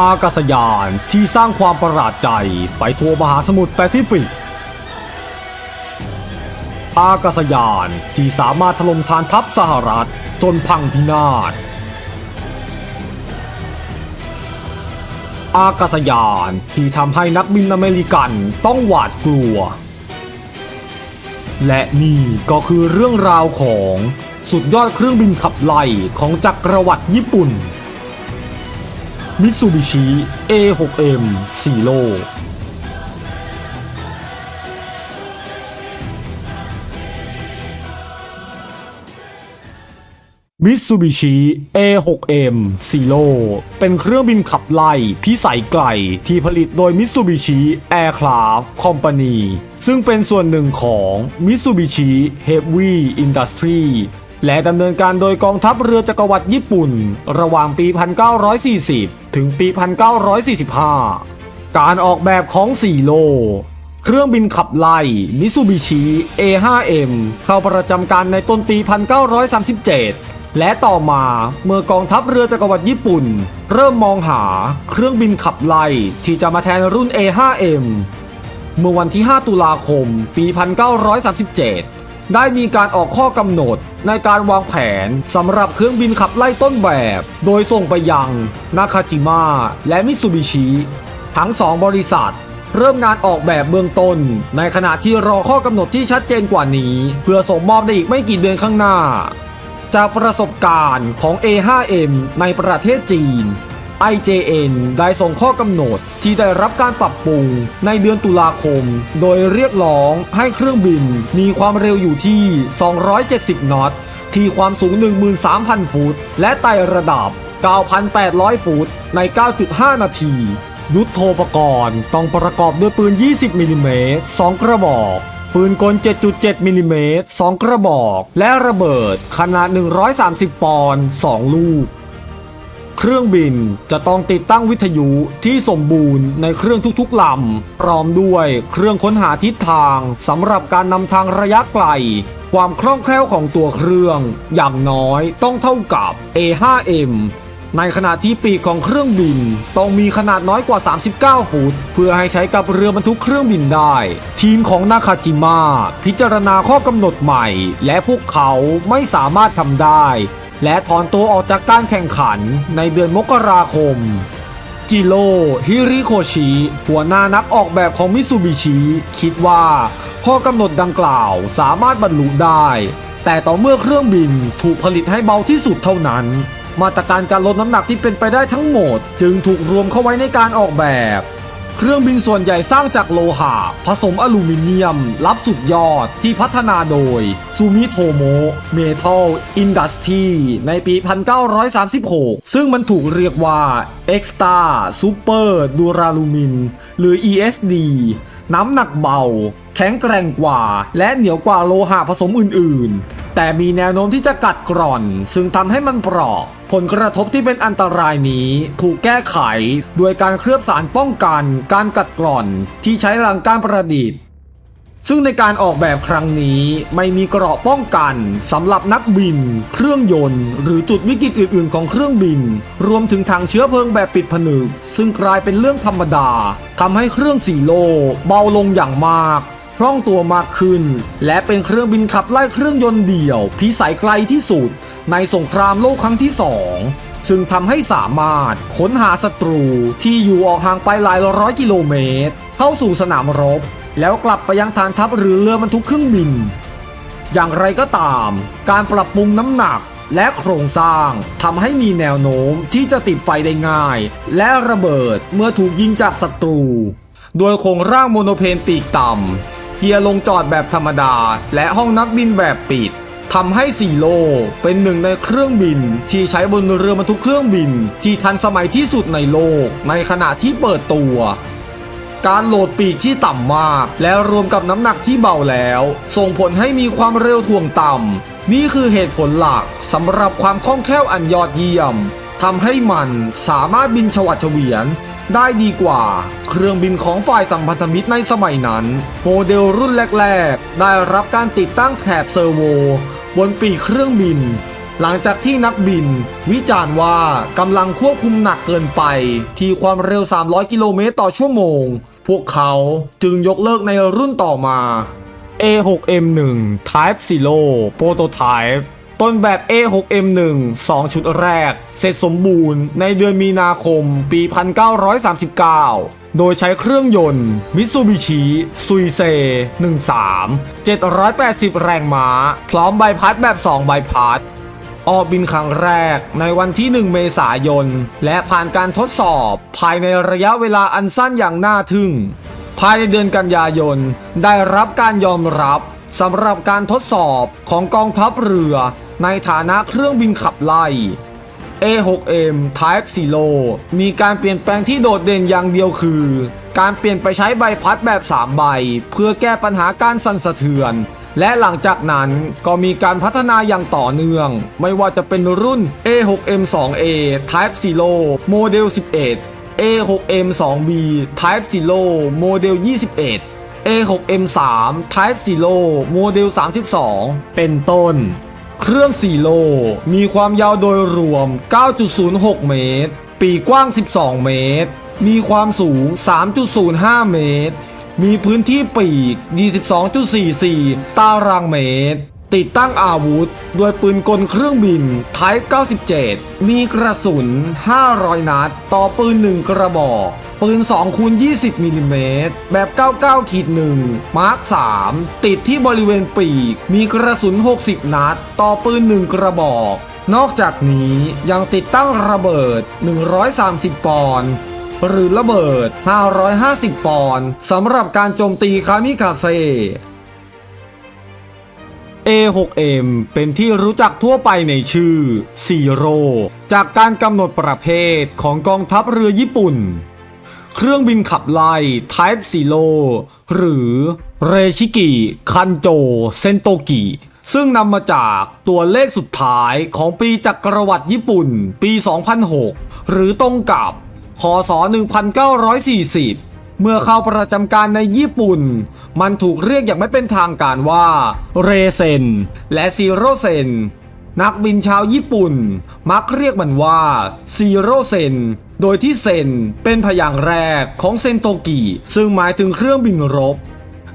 อากาศยานที่สร้างความประหลาดใจไปทั่วมหาสมุทรแปซิฟิก อากาศยานที่สามารถถล่มฐานทัพสหรัฐจนพังพินาศ อากาศยานที่ทำให้นักบินอเมริกันต้องหวาดกลัว และนี่ก็คือเรื่องราวของสุดยอดเครื่องบินขับไล่ของจักรวรรดิญี่ปุ่น มิตซูบิชิ A6M ซีโร่มิตซูบิชิ A6M ซีโร่เป็นเครื่องบินขับไล่พิสัยไกลที่ผลิตโดยมิตซูบิชิแอร์คลาฟคอมพานีซึ่งเป็นส่วนหนึ่งของมิตซูบิชิเฮเวียอินดัสทรี และดำเนินการโดยกองทัพเรือจักรวรรดิญี่ปุ่น ระหว่างปี 1940 ถึงปี 1945 การออกแบบของสี่โล เครื่องบินขับไล่มิ t ูบิชิ A5M เข้าประจำการในต้นปี 1937และต่อมาเมื่อกองทัพเรือจักรวรรดิญี่ปุ่น เริ่มมองหาเครื่องบินขับไล่ที่จะมาแทนรุ่น A5M เมื่อวันที่ 5 ตุลาคม ปี 1937 ได้มีการออกข้อกำหนดในการวางแผนสำหรับเครื่องบินขับไล่ต้นแบบ โดยส่งไปยังนาคาจิมะและมิ t ซูบิชิทั้งสองบริษัท เริ่มงานออกแบบเบื้องต้น ในขณะที่รอข้อกำหนดที่ชัดเจนกว่านี้ เพื่อส่งมอบในอีกไม่กี่เดือนข้างหน้า จากประสบการณ์ของ A5M ในประเทศจีน IJN ได้ส่งข้อกำหนดที่ได้รับการปรับปรุงในเดือนตุลาคม โดยเรียกร้องให้เครื่องบินมีความเร็วอยู่ที่ 270 นอต ที่ความสูง 13,000 ฟุต และไต่ระดับ 9,800 ฟุต ใน 9.5 นาที ยุทโธปกรณ์ต้องประกอบด้วยปืน 20 มิลลิเมตร 2 กระบอก ปืนกล 7.7 มิลลิเมตร 2 กระบอก และระเบิดขนาด 130 ปอนด์ 2 ลูก เครื่องบิน จะต้องติดตั้งวิทยุที่สมบูรณ์ในเครื่องทุกๆลำพร้อมด้วยเครื่องค้นหาทิศทางสำหรับการนำทางระยะไกล ความคล่องแคล่วของตัวเครื่อง อย่างน้อยต้องเท่ากับ A5M ในขณะที่ปีกของเครื่องบินต้องมีขนาดน้อยกว่า 39 ฟุต เพื่อให้ใช้กับเรือบรรทุกเครื่องบินได้ ทีมของนาคาจิมะพิจารณาข้อกำหนดใหม่ และพวกเขาไม่สามารถทำได้ และถอนตัวออกจากการแข่งขันในเดือนมกราคม จิโร่ฮิริโคชิ หัวหน้านักออกแบบของมิซูบิชิ คิดว่า ข้อกำหนดดังกล่าวสามารถบรรลุได้ แต่ต่อเมื่อเครื่องบินถูกผลิตให้เบาที่สุดเท่านั้น มาตรการการลดน้ำหนักที่เป็นไปได้ทั้งหมด จึงถูกรวมเข้าไว้ในการออกแบบ เครื่องบินส่วนใหญ่สร้างจากโลหะ ผสมอลูมิเนียมลับสุดยอดที่พัฒนาโดยซูมิโทโมเมทัลอินดัสทรีในปี 1936 ซึ่งมันถูกเรียกว่า Extra Super Duralumin หรือ ESD น้ำหนักเบา แข็งแกร่งกว่า และเหนียวกว่าโลหะผสมอื่นๆ แต่มีแนวโน้มที่จะกัดกร่อน ซึ่งทำให้มันเปราะผลกระทบที่เป็นอันตรายนี้ถูกแก้ไข ด้วยการเคลือบสารป้องกัน การกัดกร่อนที่ใช้หลังการประดิษฐ์ ซึ่งในการออกแบบครั้งนี้ไม่มีเกราะป้องกันสำหรับนักบิน เครื่องยนต์ หรือจุดวิกฤตอื่น ๆ ของเครื่องบิน รวมถึงถังเชื้อเพลิงแบบปิดผนึก ซึ่งกลายเป็นเรื่องธรรมดาทำให้เครื่องสีโลเบาลงอย่างมาก คล่องตัวมากขึ้น และเป็นเครื่องบินขับไล่เครื่องยนต์เดี่ยวพิสัยไกลที่สุด ในสงครามโลกครั้งที่สองซึ่งทำให้สามารถค้นหาศัตรูที่อยู่ออกห่างไปหลายร้อยกิโลเมตร เข้าสู่สนามรบ แล้วกลับไปยังฐานทัพหรือเรือบรรทุกเครื่องบิน อย่างไรก็ตาม การปรับปรุงน้ำหนักและโครงสร้างทำให้มีแนวโน้มที่จะติดไฟได้ง่าย และระเบิดเมื่อถูกยิงจากศัตรู โดยโครงร่างโมโนเพนปีกต่ำ เกียร์ลงจอดแบบธรรมดา และห้องนักบินแบบปิดทำให้ซีโลเป็นหนึ่งในเครื่องบิน ที่ใช้บนเรือบรรทุกเครื่องบิน ที่ทันสมัยที่สุดในโลก ในขณะที่เปิดตัว การโหลดปีกที่ต่ำมาก และรวมกับน้ำหนักที่เบาแล้ว ส่งผลให้มีความเร็วถ่วงต่ำ นี่คือเหตุผลหลักสำหรับความคล่องแคล่วอันยอดเยี่ยมทำให้มันสามารถบินฉวัดเฉวียน ได้ดีกว่า เครื่องบินของฝ่ายสัมพันธมิตรในสมัยนั้น โมเดลรุ่นแรก ๆ ได้รับการติดตั้งแถบเซอร์โว บนปีกเครื่องบิน หลังจากที่นักบิน วิจารณ์ว่ากำลังควบคุมหนักเกินไป ที่ความเร็ว 300 กิโลเมตรต่อชั่วโมง พวกเขาจึงยกเลิกในรุ่นต่อมา A6M1 Type Zero Prototype ต้นแบบ A6M1 2 ชุดแรก เสร็จสมบูรณ์ในเดือนมีนาคมปี 1939 โดยใช้เครื่องยนต์ Mitsubishi s u i s e 13 780 แรงม้า พร้อมใบพัดแบบ 2 ใบพัดออกบินครั้งแรกในวันที่ 1 เมษายน และผ่านการทดสอบภายในระยะเวลาอันสั้นอย่างน่าทึ่ง ภายในเดือนกันยายน ได้รับการยอมรับสำหรับการทดสอบของกองทัพเรือ ในฐานะเครื่องบินขับไล่ A6M Type Zero มีการเปลี่ยนแปลงที่โดดเด่นอย่างเดียวคือ การเปลี่ยนไปใช้ใบพัดแบบ 3 ใบ เพื่อแก้ปัญหาการสั่นสะเทือน และหลังจากนั้นก็มีการพัฒนาอย่างต่อเนื่อง ไม่ว่าจะเป็นรุ่น A6M 2A Type Zero โมเดล 11 A6M 2B Type Zero โมเดล 21 A6M 3 Type Zero โมเดล 32 เป็นต้น เครื่องซีโล มีความยาวโดยรวม 9.06 เมตร ปีกว้าง 12 เมตร มีความสูง 3.05 เมตร มีพื้นที่ปีก 22.44 ตารางเมตร ติดตั้งอาวุธ ด้วยปืนกลเครื่องบิน Type 97 มีกระสุน 500 นัด ต่อปืน 1 กระบอก ปืน2คูณ20มิลลิเมตรแบบ 99ขีด1มาร์ค3ติดที่บริเวณปีก มีกระสุน 60 นัด ต่อปืน 1 กระบอก นอกจากนี้ยังติดตั้งระเบิด 130 ปอนด์หรือระเบิด 550 ปอนด์สำหรับการโจมตีคามิคาเซ A6M เป็นที่รู้จักทั่วไปในชื่อซีโร่จากการกำหนดประเภทของกองทัพเรือญี่ปุ่น เครื่องบินขับไล่ Type Zero หรือเรชิกิคันโจเซนโตกิซึ่งนำมาจากตัวเลขสุดท้ายของปีจักรวรรดิญี่ปุ่น ปี 2006 หรือตรงกับคศ 1940 เมื่อเข้าประจำการในญี่ปุ่น มันถูกเรียกอย่างไม่เป็นทางการว่า เรเซน และซีโรเซน นักบินชาวญี่ปุ่น มักเรียกมันว่าซีโรเซน โดยที่เซนเป็นพยางค์แรกของเซนโตกิซึ่งหมายถึงเครื่องบินรบ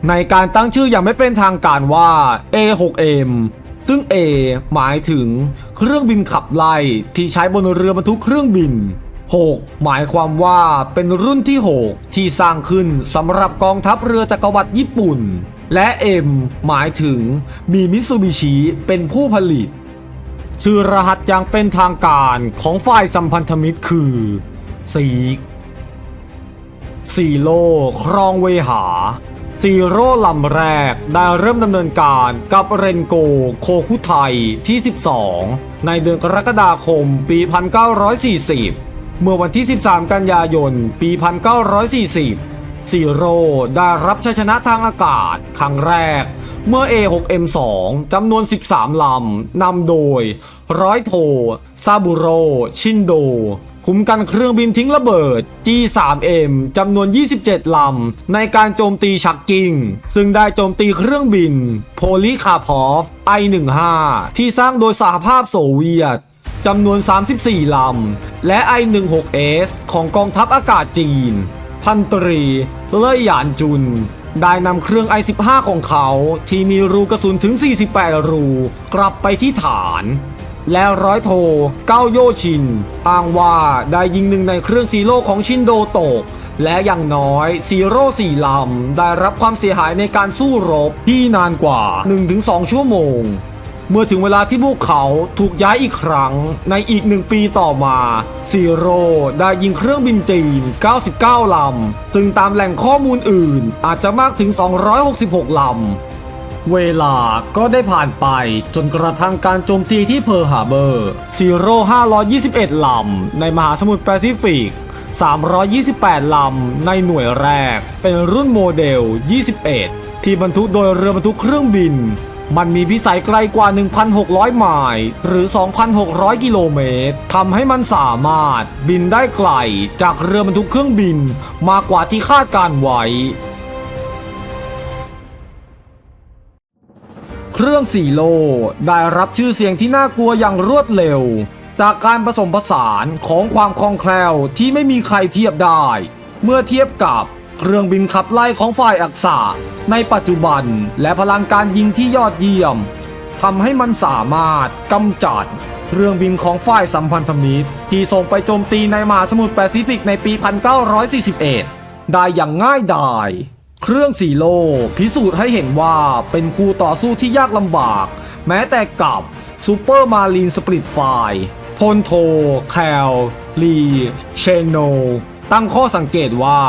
ในการตั้งชื่ออย่างไม่เป็นทางการว่า A6M ซึ่ง A หมายถึงเครื่องบินขับไล่ที่ใช้บนเรือบรรทุกเครื่องบิน 6 หมายความว่าเป็นรุ่นที่ 6 ที่สร้างขึ้นสำหรับกองทัพเรือจักรวรรดิญี่ปุ่น และ M หมายถึงมีมิตซูบิชิเป็นผู้ผลิต ชื่อรหัสอย่างเป็นทางการของฝ่ายสัมพันธมิตรคือซีกซีโร่ครองเวหาซีโร่ลำแรกได้เริ่มดำเนินการกับเรนโกโคคุไทที่ 12 ในเดือนกรกฎาคมปี 1940 เมื่อวันที่ 13 กันยายน ปี 1940 ซีโร่ได้รับชัยชนะทางอากาศ ครั้งแรก เมื่อ A6M2 จำนวน 13 ลำ นำโดย ร้อยโท ซาบุโร ชินโด คุมกันเครื่องบินทิ้งระเบิด G3M จำนวน 27 ลำ ในการโจมตีชักกิ้งซึ่งได้โจมตีเครื่องบิน โพลิคาพอฟ I-15 ที่สร้างโดยสหภาพโซเวียตจำนวน 34 ลำ และ I-16S ของกองทัพอากาศจีน พันตรีเล่ยหยานจุน ได้นำเครื่อง I-15 ของเขาที่มีรูกระสุนถึง 48 รู กลับไปที่ฐาน และร้อยโทเก้าโยชิน อ้างว่าได้ยิงหนึ่งในเครื่องซีโร่ของชินโดตก และอย่างน้อยซีโร่สี่ลำ ได้รับความเสียหายในการสู้รบที่นานกว่า 1-2 ชั่วโมง เมื่อถึงเวลาที่พวกเขาถูกย้ายอีกครั้งในอีกหนึ่งปีต่อมาซีโร่ได้ยิงเครื่องบินจีน 99 ลำ ซึ่งตามแหล่งข้อมูลอื่นอาจจะมากถึง 266 ลำเวลาก็ได้ผ่านไปจนกระทั่งการโจมตีที่เพิร์ฮาเบอร์ซีโร่521 ลำ ในมหาสมุทรแปซิฟิก 328 ลำ ในหน่วยแรก เป็นรุ่นโมเดล 21 ที่บรรทุกโดยเรือบรรทุกเครื่องบิน มันมีพิสัยไกลกว่า 1,600 ไมล์หรือ 2,600 กิโลเมตรทำให้มันสามารถบินได้ไกลจากเรือบรรทุกเครื่องบินมากกว่าที่คาดการไว้ เครื่องสีโลได้รับชื่อเสียงที่น่ากลัวอย่างรวดเร็ว จากการผสมผสานของความคล่องแคล่วที่ไม่มีใครเทียบได้ เมื่อเทียบกับ เครื่องบินขับไล่ของฝ่ายอักษะในปัจจุบันและพลังการยิงที่ยอดเยี่ยมทำให้มันสามารถกำจัดเครื่องบินของฝ่ายสัมพันธมิตร ที่ส่งไปโจมตีในมหาสมุทรแปซิฟิกในปี 1941 ได้อย่างง่ายดายเครื่องสีโลพิสูจน์ให้เห็นว่าเป็นคู่ต่อสู้ที่ยากลำบาก แม้แต่กับซูเปอร์มารีนสปริตไฟพลโท แคล ลี เชโน ตั้งข้อสังเกตว่า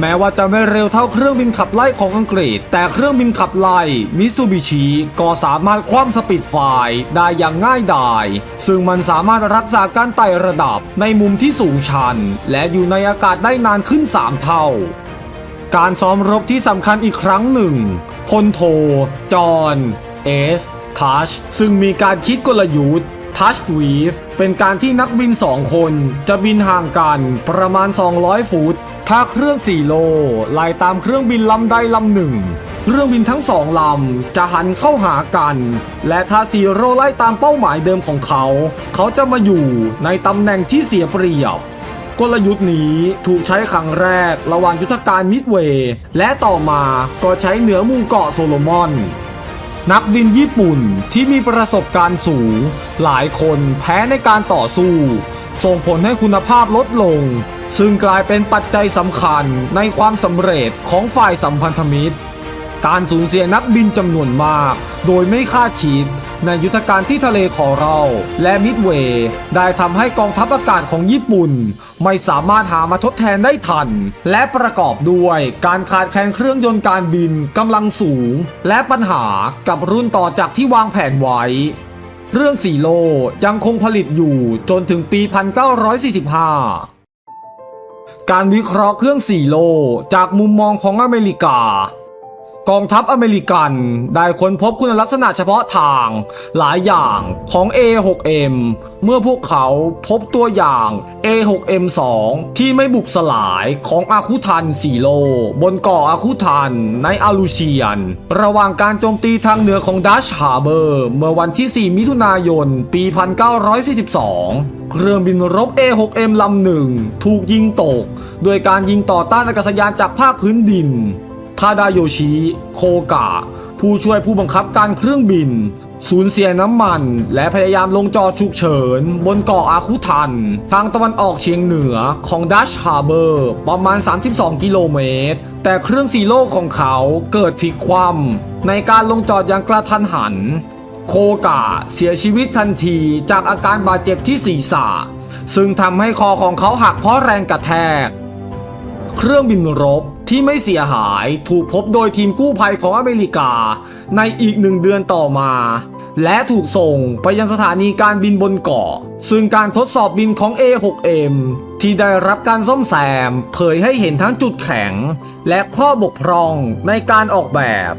แม้ว่าจะไม่เร็วเท่าเครื่องบินขับไล่ของอังกฤษ แต่เครื่องบินขับไล่มิซูบิชิก็สามารถคว่ำสปิดไฟได้อย่างง่ายดายซึ่งมันสามารถรักษาการไต่ระดับในมุมที่สูงชัน และอยู่ในอากาศได้นานขึ้น 3 เท่า การซ้อมรบที่สำคัญอีกครั้งหนึ่งพลโท จอห์นเอสทัชซึ่งมีการคิดกลยุทธ์ ทัชวีฟเป็นการที่นักบินสองคน จะบินห่างกันประมาณ 200 ฟุต ถ้าเครื่องสี่โลไล่ตามเครื่องบินลำใดลำหนึ่งเครื่องบินทั้งสองลำจะหันเข้าหากัน และถ้าซีโร่ไล่ตามเป้าหมายเดิมของเขา เขาจะมาอยู่ในตำแหน่งที่เสียเปรียบ กลยุทธ์นี้ถูกใช้ครั้งแรกระหว่างยุทธการมิดเวย์และต่อมาก็ใช้เหนือหมู่เกาะโซโลมอน นักบินญี่ปุ่นที่มีประสบการณ์สูง หลายคนแพ้ในการต่อสู้ ส่งผลให้คุณภาพลดลง ซึ่งกลายเป็นปัจจัยสำคัญในความสำเร็จของฝ่ายสัมพันธมิตร การสูญเสียนักบินจำนวนมาก โดยไม่คาดคิด ในยุทธการที่ทะเลคอเรัลและมิดเวย์ได้ทำให้กองทัพอากาศของญี่ปุ่น ไม่สามารถหามาทดแทนได้ทัน และประกอบด้วยการขาดแคลนเครื่องยนต์การบินกำลังสูง และปัญหากับรุ่นต่อจากที่วางแผนไว้เรื่องสีโลยังคงผลิตอยู่จนถึงปี 1945 การวิเคราะห์เครื่องสี่โลจากมุมมองของอเมริกา กองทัพอเมริกันได้ค้นพบคุณลักษณะเฉพาะทางหลายอย่างของ A6M เมื่อพวกเขาพบตัวอย่าง A6M2 ที่ไม่บุบสลายของอาคุทันสีโล บนเกาะอาคุทันในอาลูเชียน ระหว่างการโจมตีทางเหนือของดัชฮาเบอร์เมื่อวันที่ 4 มิถุนายน ปี 1942เครื่องบินรบ A6M ลำหนึ่งถูกยิงตก โดยการยิงต่อต้านอากาศยานจากภาคพื้นดินาดาโยชิ โคกะ ผู้ช่วยผู้บังคับการเครื่องบิน สูญเสียน้ำมัน และพยายามลงจอฉุกเฉิน บนเกาะอาคุทัน ทางตะวันออกเฉียงเหนือของดัชฮาร์เบอร์ ประมาณ 32 กิโลเมตร แต่เครื่องซีโร่ของเขาเกิดพลิกคว่ำในการลงจอดอย่างกระทันหัน โคกะเสียชีวิตทันทีจากอาการบาดเจ็บที่ศีรษะ ซึ่งทำให้คอของเขาหักเพราะแรงกระแทก เครื่องบินรบที่ไม่เสียหายถูกพบโดยทีมกู้ภัยของอเมริกา ในอีกหนึ่งเดือนต่อมา และถูกส่งไปยังสถานีการบินบนเกาะ ซึ่งการทดสอบบินของ A6M ที่ได้รับการซ่อมแซม เผยให้เห็นทั้งจุดแข็ง และข้อบกพร่องในการออกแบบ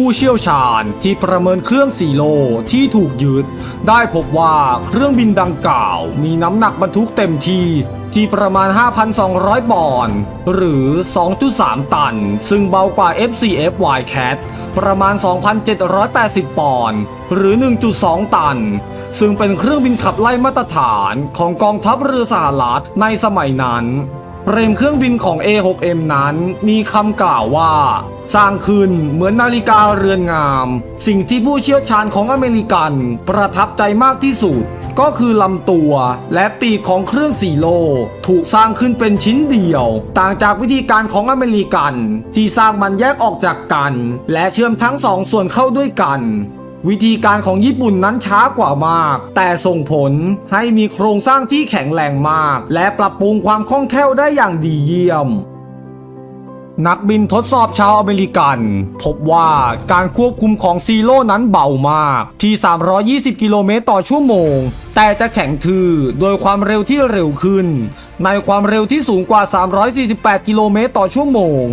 ผู้เชี่ยวชาญที่ประเมินเครื่องสีโลที่ถูกยึด ได้พบว่าเครื่องบินดังกล่าวมีน้ำหนักบรรทุกเต็มที่ที่ประมาณ 5,200 ปอนด์ หรือ 2.3 ตัน ซึ่งเบากว่า FCF Wildcat ประมาณ 2,780 ปอนด์ หรือ 1.2 ตัน ซึ่งเป็นเครื่องบินขับไล่มาตรฐานของกองทัพเรือสหรัฐในสมัยนั้น เรมเครื่องบินของ A6M นั้นมีคำกล่าวว่า สร้างขึ้นเหมือนนาฬิกาเรือนงาม สิ่งที่ผู้เชี่ยวชาญของอเมริกัน ประทับใจมากที่สุด ก็คือลำตัวและปีกของเครื่องสีโล ถูกสร้างขึ้นเป็นชิ้นเดียว ต่างจากวิธีการของอเมริกัน ที่สร้างมันแยกออกจากกัน และเชื่อมทั้งสองส่วนเข้าด้วยกัน วิธีการของญี่ปุ่นนั้นช้ากว่ามาก แต่ส่งผลให้มีโครงสร้างที่แข็งแรงมาก และปรับปรุงความคล่องแคล่วได้อย่างดีเยี่ยม นักบินทดสอบชาวอเมริกัน พบว่าการควบคุมของซีโร่นั้นเบามาก ที่ 320 กิโลเมตรต่อชั่วโมง แต่จะแข็งทื่อโดยความเร็วที่เร็วขึ้น ในความเร็วที่สูงกว่า 348 กิโลเมตรต่อชั่วโมง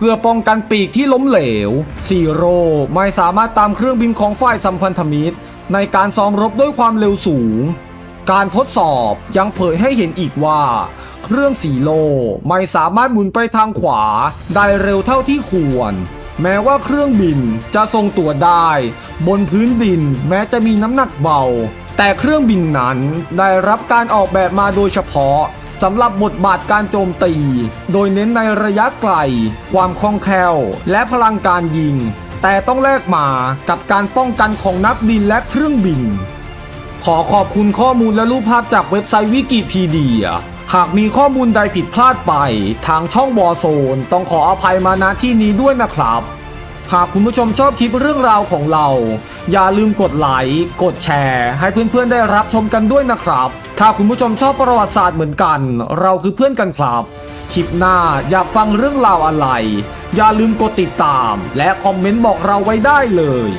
เพื่อป้องกันปีกที่ล้มเหลวซีโร่ไม่สามารถตามเครื่องบินของฝ่ายสัมพันธมิตร ในการซ้อมรบด้วยความเร็วสูง การทดสอบยังเผยให้เห็นอีกว่า เครื่องสีโลไม่สามารถหมุนไปทางขวาได้เร็วเท่าที่ควร แม้ว่าเครื่องบินจะทรงตัวได้ บนพื้นดินแม้จะมีน้ำหนักเบา แต่เครื่องบินนั้นได้รับการออกแบบมาโดยเฉพาะ สำหรับบทบาทการโจมตี โดยเน้นในระยะไกล ความคล่องแคล่ว และพลังการยิง แต่ต้องแลกมากับการป้องกันของนักบินและเครื่องบิน ขอขอบคุณข้อมูลและรูปภาพจากเว็บไซต์วิกิพีเดีย หากมีข้อมูลใดผิดพลาดไป ทางช่องบอโซน ต้องขออภัยมาณที่นี้ด้วยนะครับ หากคุณผู้ชมชอบคลิปเรื่องราวของเรา อย่าลืมกดไลค์ กดแชร์ ให้เพื่อนๆได้รับชมกันด้วยนะครับ ถ้าคุณผู้ชมชอบประวัติศาสตร์เหมือนกัน เราคือเพื่อนกันครับ คลิปหน้าอยากฟังเรื่องราวอะไร อย่าลืมกดติดตาม และคอมเมนต์บอกเราไว้ได้เลย